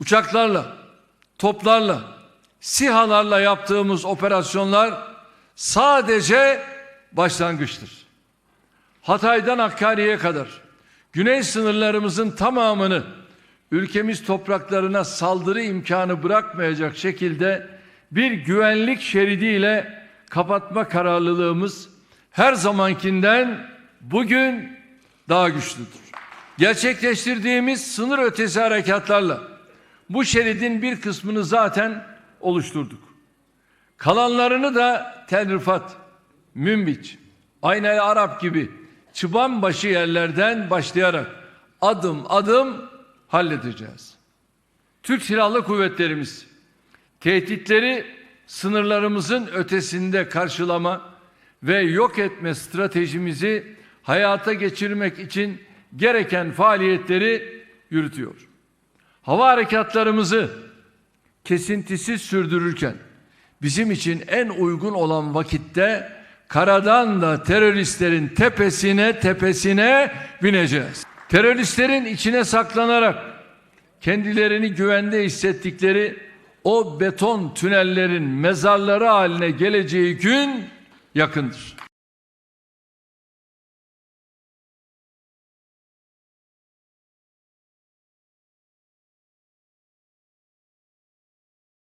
uçaklarla, toplarla, sihalarla yaptığımız operasyonlar sadece başlangıçtır. Hatay'dan Hakkari'ye kadar güney sınırlarımızın tamamını ülkemiz topraklarına saldırı imkanı bırakmayacak şekilde bir güvenlik şeridiyle kapatma kararlılığımız her zamankinden bugün daha güçlüdür. Gerçekleştirdiğimiz sınır ötesi harekatlarla bu şeridin bir kısmını zaten oluşturduk. Kalanlarını da Tel Rifat, Münbiç, Aynel Arap gibi çıbanbaşı yerlerden başlayarak adım adım halledeceğiz. Türk Silahlı Kuvvetlerimiz tehditleri sınırlarımızın ötesinde karşılama ve yok etme stratejimizi hayata geçirmek için gereken faaliyetleri yürütüyor. Hava harekatlarımızı kesintisiz sürdürürken bizim için en uygun olan vakitte karadan da teröristlerin tepesine tepesine bineceğiz. Teröristlerin içine saklanarak kendilerini güvende hissettikleri o beton tünellerin mezarları haline geleceği gün yakındır.